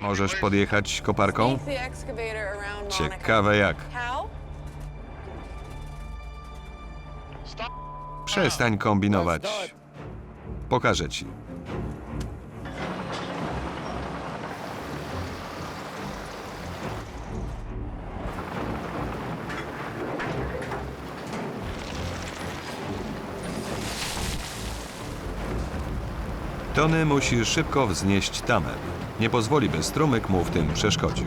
Możesz podjechać koparką? Ciekawe jak. Przestań kombinować. Pokażę ci. Tony musi szybko wznieść tamę. Nie pozwoli, by strumyk mu w tym przeszkodził.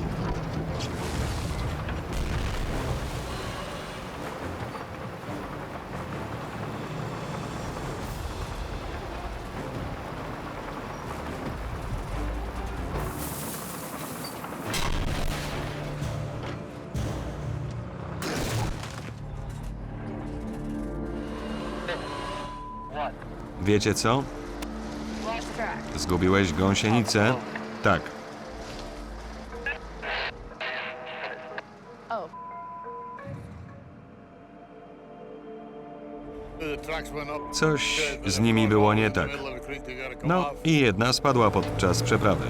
Wiecie co? Zgubiłeś gąsienicę? Tak. Coś z nimi było nie tak. No i jedna spadła podczas przeprawy.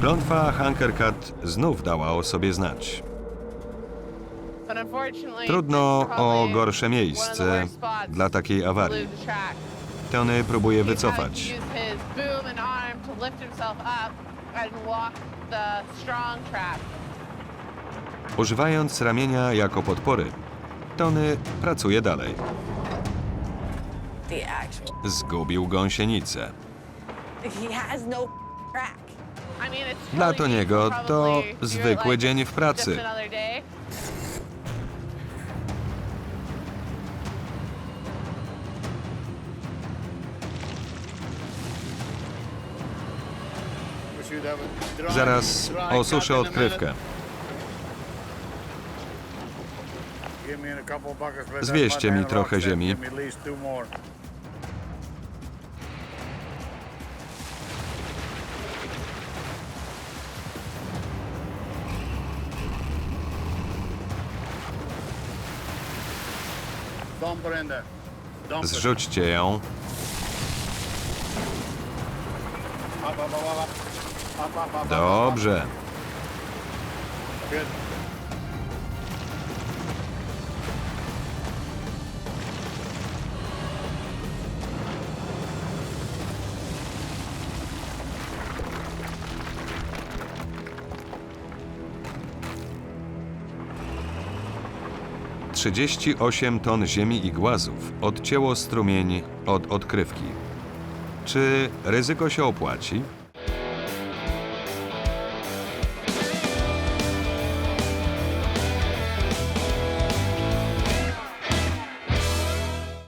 Klątwa Hankerkat znów dała o sobie znać. Trudno o gorsze miejsce dla takiej awarii. Tony próbuje wycofać. To lift himself up and walk the strong trap. Używając ramienia jako podpory, Tony pracuje dalej. The actual. Zgubił gąsienicę. He has no track. I mean, it's Dla Toniego probably to you're zwykły like, dzień w just pracy. another day. Zaraz osuszę odkrywkę. Zwieście mi trochę ziemi. Zrzućcie ją. Dobrze. Trzydzieści osiem ton ziemi i głazów odcięło strumień od odkrywki. Czy ryzyko się opłaci?